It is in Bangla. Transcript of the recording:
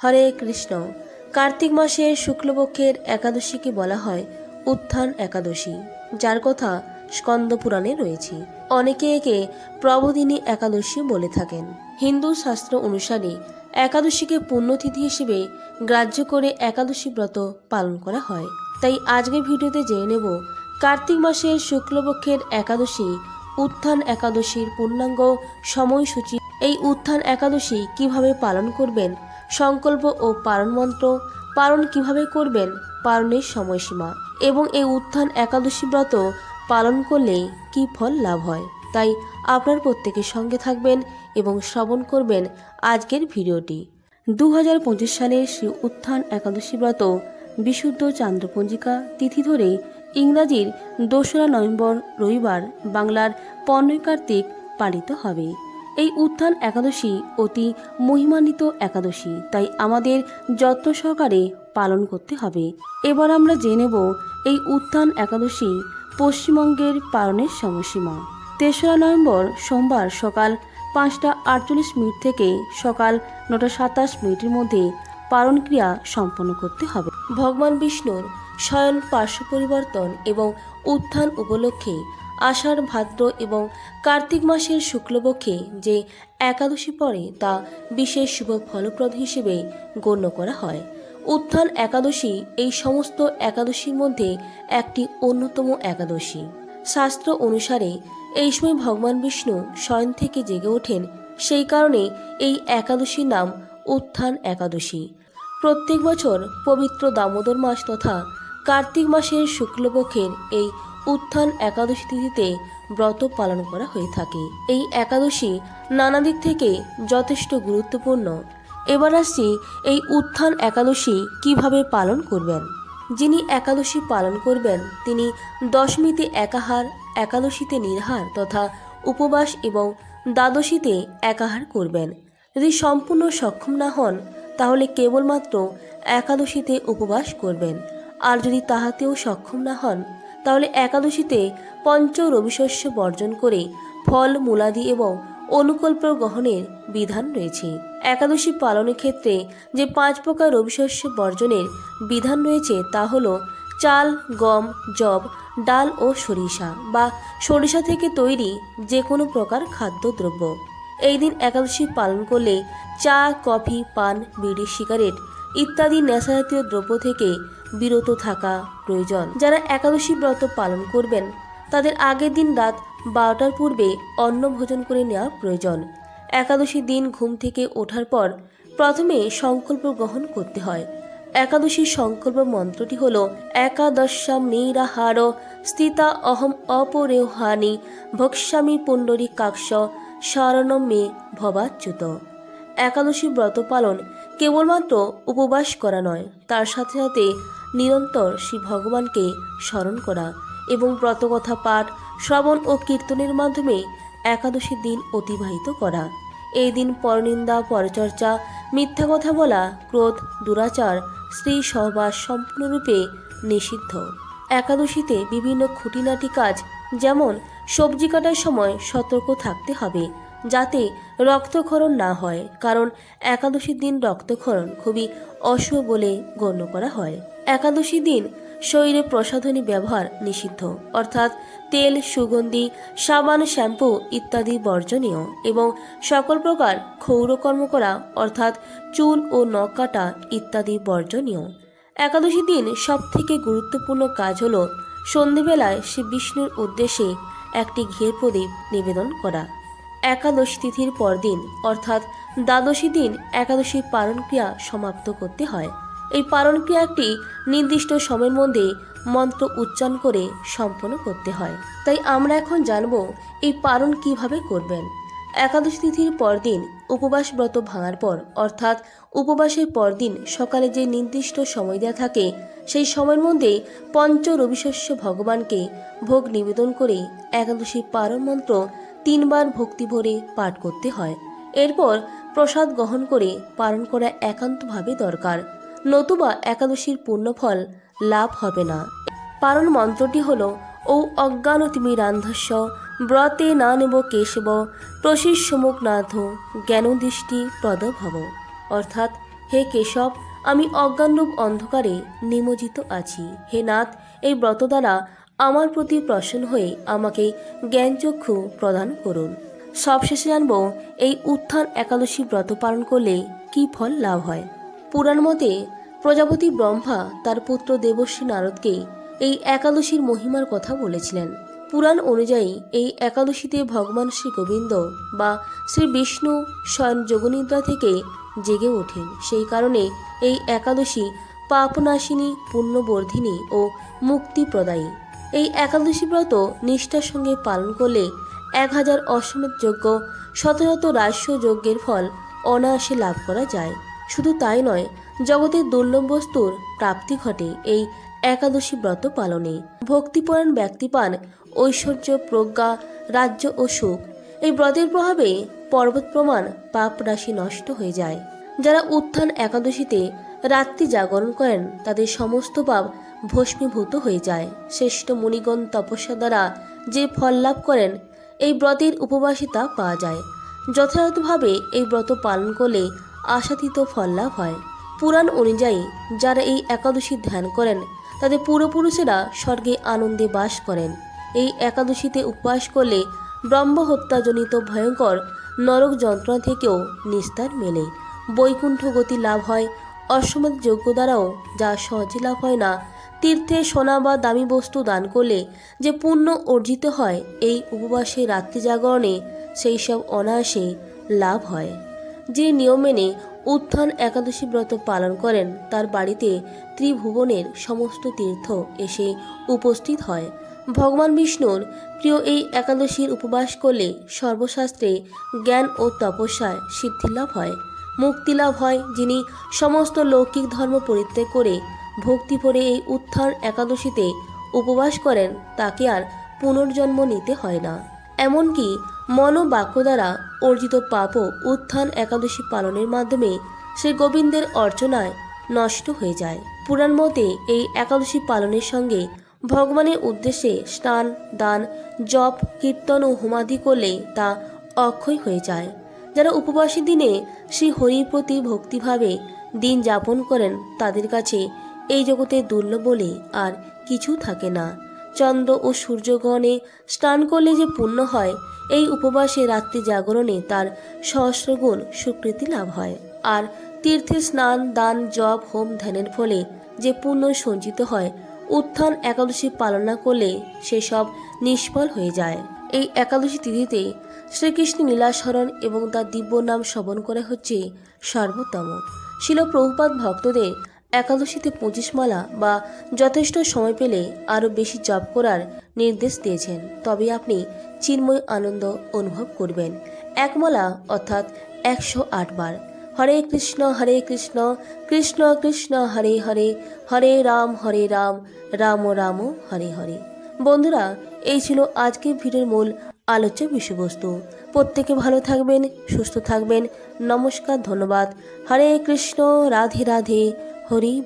হরে কৃষ্ণ। কার্তিক মাসের শুক্লপক্ষের একাদশীকে বলা হয় উত্থান একাদশী, যার কথা স্কন্দ পুরাণে রয়েছে। অনেকে একে প্রবোদিনী একাদশী বলে থাকেন। হিন্দু শাস্ত্র অনুসারে একাদশীকে পুণ্যতিথি হিসেবে গ্রাহ্য করে একাদশী ব্রত পালন করা হয়। তাই আজকের ভিডিওতে জেনে নেব কার্তিক মাসের শুক্লপক্ষের একাদশী, উত্থান একাদশীর পূর্ণাঙ্গ সময়সূচি। এই উত্থান একাদশী কীভাবে পালন করবেন সংকল্প ও পালন মন্ত্র পালন কীভাবে করবেন পালনের সময়সীমা এবং এই উত্থান একাদশী ব্রত পালন করলে কি ফল লাভ হয়? তাই আপনার প্রত্যেকের সঙ্গে থাকবেন এবং শ্রবণ করবেন আজকের ভিডিওটি। দু হাজার সালের শ্রী উত্থান একাদশী ব্রত বিশুদ্ধ চান্দ্রপঞ্জিকা তিথি ধরে ইংরাজির দোসরা নভেম্বর রবিবার বাংলার পনেরোই কার্তিক পালিত হবে। এই উত্থান একাদশী অতি মহিমান্বিত একাদশী, তাই আমাদের যত্ন সহকারে পালন করতে হবে। এবার আমরা জেনে নেব এই উত্থান একাদশী পশ্চিমবঙ্গের পালনের সময়সীমা। তেসরা নভেম্বর সোমবার সকাল পাঁচটা আটচল্লিশ মিনিট থেকে সকাল নটা সাতাশ মিনিটের মধ্যে পালন ক্রিয়া সম্পন্ন করতে হবে। ভগবান বিষ্ণুর স্বয়ং পার্শ্ব পরিবর্তন এবং উত্থান উপলক্ষে আষাঢ়, ভাদ্র এবং কার্তিক মাসের শুক্লপক্ষে যে একাদশী পড়ে তা বিশেষ শুভ ফলপ্রদ হিসেবে গণ্য করা হয়। উত্থান একাদশী এই সমস্ত একাদশীর মধ্যে একটি অন্যতম একাদশী। শাস্ত্র অনুসারে এই সময় ভগবান বিষ্ণু শয়ন থেকে জেগে ওঠেন, সেই কারণে এই একাদশীর নাম উত্থান একাদশী। প্রত্যেক বছর পবিত্র দামোদর মাস তথা কার্তিক মাসের শুক্লপক্ষের এই উত্থান একাদশী তিথিতে ব্রত পালন করা হয়ে থাকে। এই একাদশী নানা দিক থেকে যথেষ্ট গুরুত্বপূর্ণ। এবার আসছি এই উত্থান একাদশী কীভাবে পালন করবেন? যিনি একাদশী পালন করবেন, তিনি দশমীতে একাহার, একাদশীতে নির্হার তথা উপবাস এবং দ্বাদশীতে একাহার করবেন। যদি সম্পূর্ণ সক্ষম না হন, তাহলে কেবলমাত্র একাদশীতে উপবাস করবেন। আর যদি তাহাতেও সক্ষম না হন তাহলে একাদশীতে পঞ্চ রবিশস্য বর্জন করে ফল, মূলাদি এবং অনুকল্প গ্রহণের বিধান রয়েছে। একাদশী পালনের ক্ষেত্রে যে পাঁচ প্রকার রবিশস্য বর্জনের বিধান রয়েছে তা হল চাল, গম জব ডাল ও সরিষা বা সরিষা থেকে তৈরি যে কোনো প্রকার খাদ্যদ্রব্য। এই দিন একাদশী পালন করলে চা, কফি, পান বিড়ি সিগারেট ইত্যাদি নেশাজাতীয় দ্রব্য থেকে বিরত থাকা প্রয়োজন। যারা একাদশী ব্রত পালন করবেন, তাদের আগের দিন রাত বারোটার পূর্বে অন্ন ভোজন করে নেওয়া প্রয়োজন। একাদশী দিন ঘুম থেকে ওঠার পর প্রথমে সংকল্প গ্রহণ করতে হয়। একাদশীর সংকল্প মন্ত্রটি হল একাদশাম নিরাহার স্থিতা অহম অপরেহানি ভক্সামী পুণ্ডরী কাক্ষ শরণম মে ভবাচ্যুত। একাদশী ব্রত পালন কেবলমাত্র উপবাস করা নয়, তার সাথে সাথে নিরন্তর শ্রী ভগবানকে স্মরণ করা এবং ব্রতকথা পাঠ, শ্রবণ ও কীর্তনের মাধ্যমে একাদশী দিন অতিবাহিত করা। এই দিন পরনিন্দা, পরচর্চা, মিথ্যা কথা বলা, ক্রোধ, দুরাচার, স্ত্রী সহবাস সম্পূর্ণরূপে নিষিদ্ধ। একাদশীতে বিভিন্ন খুঁটিনাটি কাজ, যেমন সবজি কাটার সময় সতর্ক থাকতে হবে যাতে রক্তক্ষরণ না হয়, কারণ একাদশীর দিন রক্তক্ষরণ খুবই অশুভ বলে গণ্য করা হয়। একাদশী দিন শরীরে প্রসাধনী ব্যবহার নিষিদ্ধ, অর্থাৎ তেল, সুগন্ধি, সাবান, শ্যাম্পু ইত্যাদি বর্জনীয় এবং সকল প্রকার ক্ষৌরকর্ম করা, অর্থাৎ চুল ও নখ কাটা ইত্যাদি বর্জনীয়। একাদশী দিন সবথেকে গুরুত্বপূর্ণ কাজ হল সন্ধেবেলায় শ্রী বিষ্ণুর উদ্দেশ্যে একটি ঘিয়ের প্রদীপ নিবেদন করা। একাদশী তিথির পরদিন, অর্থাৎ দ্বাদশী দিন একাদশী পালন ক্রিয়া সমাপ্ত করতে হয়। এই পালন ক্রিয়াটি নির্দিষ্ট সময়ের মধ্যে মন্ত্র উচ্চারণ করে সম্পন্ন করতে হয়। তাই আমরা এখন জানব এই পালন কীভাবে করবেন। একাদশী তিথির পরদিন উপবাস ব্রত ভাঙার পর, অর্থাৎ উপবাসের পরদিন সকালে যে নির্দিষ্ট সময় দেওয়া থাকে, সেই সময়ের মধ্যে পঞ্চ রবিশস্য ভগবানকে ভোগ নিবেদন করে একাদশী পারণ মন্ত্র তিনবার ভক্তি ভরে পাঠ করতে হয়। এরপর প্রসাদ গ্রহণ করে পালন করা একান্তভাবে দরকার। নতুবা একাদশীর পুণ্যফল লাভ হবে না। পালন মন্ত্রটি হল ও অজ্ঞান অজ্ঞানতিমি রান্ধস্য, ব্রতে না নেব কেশব প্রশিষ্যমুখ নাথ জ্ঞানদৃষ্টি প্রদভব। অর্থাৎ, হে কেশব, আমি অজ্ঞানরূপ অন্ধকারে নিমজ্জিত আছি। হে নাথ, এই ব্রত দ্বারা আমার প্রতি প্রসন্ন হয়ে আমাকে জ্ঞানচক্ষু প্রদান করুন। সবশেষে জানব, এই উত্থান একাদশী ব্রত পালন করলে কি ফল লাভ হয়? পুরাণ মতে, প্রজাপতি ব্রহ্মা তার পুত্র দেবশ্রী নারদকে এই একাদশীর মহিমার কথা বলেছিলেন। পুরাণ অনুযায়ী এই একাদশীতে ভগবান শ্রী গোবিন্দ বা শ্রী বিষ্ণু স্বয়ং যোগনিদ্রা থেকে জেগে ওঠেন। সেই কারণে এই একাদশী পাপনাশিনী, পুণ্যবর্ধিনী ও মুক্তিপ্রদায়ী। এই একাদশী ব্রত নিষ্ঠার সঙ্গে পালন করলে এক হাজার অশ্বমেধ যজ্ঞ শত শত রাস্য যজ্ঞের ফল অনায়াসে লাভ করা যায়। শুধু তাই নয় জগতের দুর্লভ বস্তুর প্রাপ্তি ঘটে এই একাদশী ব্রত পালনে। ভক্তিপরায়ণ ব্যক্তি পান ঐশ্বর্য, প্রজ্ঞা, রাজ্য ও সুখ। এই ব্রতের প্রভাবে পর্বত প্রমাণ পাপ রাশি নষ্ট হয়ে যায়। যারা উত্থান একাদশীতে রাত্রি জাগরণ করেন, তাদের সমস্ত পাপ ভস্মীভূত হয়ে যায়। শ্রেষ্ঠ মুনিগণ তপস্যা দ্বারা যে ফল লাভ করেন, এই ব্রতের উপবাসিতা পাওয়া যায়। যথাযথভাবে এই ব্রত পালন করলে আশাতীত ফল লাভ হয়। পুরাণ অনুযায়ী যারা এই একাদশী ধ্যান করেন, তাদের পূর্বপুরুষেরা স্বর্গে আনন্দে বাস করেন। এই একাদশীতে উপবাস করলে ব্রহ্ম হত্যাজনিত ভয়ঙ্কর নরক যন্ত্রণা থেকেও নিস্তার মেলে। বৈকুণ্ঠ গতি লাভ হয় অশ্বমেধ যোগ্য দ্বারাও যা সহজে লাভ হয় না, তীর্থে সোনা বা দামি বস্তু দান করলে যে পুণ্য অর্জিত হয়, এই উপবাসে রাত্রি জাগরণে সেই সব অনায়াসে লাভ হয়। যে নিয়ম মেনে উত্থান একাদশী ব্রত পালন করেন, তার বাড়িতে ত্রিভুবনের সমস্ত তীর্থ এসে উপস্থিত হয়। ভগবান বিষ্ণুর প্রিয় এই একাদশীর উপবাস করলে সর্বশাস্ত্রে জ্ঞান ও তপস্যায় সিদ্ধিলাভ হয়। মুক্তিলাভ হয়, যিনি সমস্ত লৌকিক ধর্ম পরিত্যাগ করে ভক্তি ভরে এই উত্থান একাদশীতে উপবাস করেন, তাকে আর পুনর্জন্ম নিতে হয় না। এমনকি মনোবাক্য দ্বারা অর্জিত পাপও উত্থান একাদশী পালনের মাধ্যমে শ্রী গোবিন্দের অর্চনায় নষ্ট হয়ে যায়। পুরাণ মতে এই একাদশী পালনের সঙ্গে ভগবানের উদ্দেশ্যে স্নান, দান, জপ, কীর্তন ও হোমাদি করলে তা অক্ষয় হয়ে যায়। যারা উপবাসী দিনে শ্রী হরির প্রতি ভক্তিভাবে দিন যাপন করেন তাদের কাছে এই জগতে দুর্লভ বলে আর কিছু থাকে না। চন্দ্র ও সূর্যগ্রহণে স্নান করলে যে পুণ্য হয়, এই উপবাসে রাত্রি জাগরণে তার সহস্রগুণ স্বীকৃতি লাভ হয়। আর তীর্থে স্নান, দান, জপ, হোম ধ্যানের ফলে যে পুণ্য সঞ্চিত হয়, উত্থান একাদশী পালনা করলে সেসব নিষ্ফল হয়ে যায়। এই একাদশী তিথিতে শ্রীকৃষ্ণ লীলাস্মরণ এবং তার দিব্য নাম শ্রবণ করা হচ্ছে সর্বোত্তম। শিল প্রভুপাত ভক্তদের একাদশীতে পঁচিশ মালা বা যথেষ্ট সময় পেলে আরও বেশি জপ করার নির্দেশ দিয়েছেন। তবে আপনি চিন্ময় আনন্দ অনুভব করবেন। এক মালা অর্থাৎ একশো আট বার। হরে কৃষ্ণ হরে কৃষ্ণ কৃষ্ণ কৃষ্ণ, হরে হরে হরে রাম হরে রাম রাম রাম, হরে হরে। বন্ধুরা, এই ছিল আজকের ভিডিওর মূল আলোচ্য বিষয়বস্তু প্রত্যেকে ভালো থাকবেন সুস্থ থাকবেন নমস্কার ধন্যবাদ হরে কৃষ্ণ রাধে রাধে হরি।